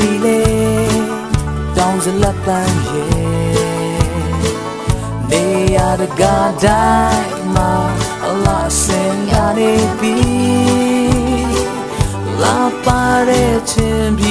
နေလေတောင်းစလက်ပန်းရဲ့နေရတကားတိုင်းမှာအလားစင်ရနေပြီလာပါတဲ့ချင်း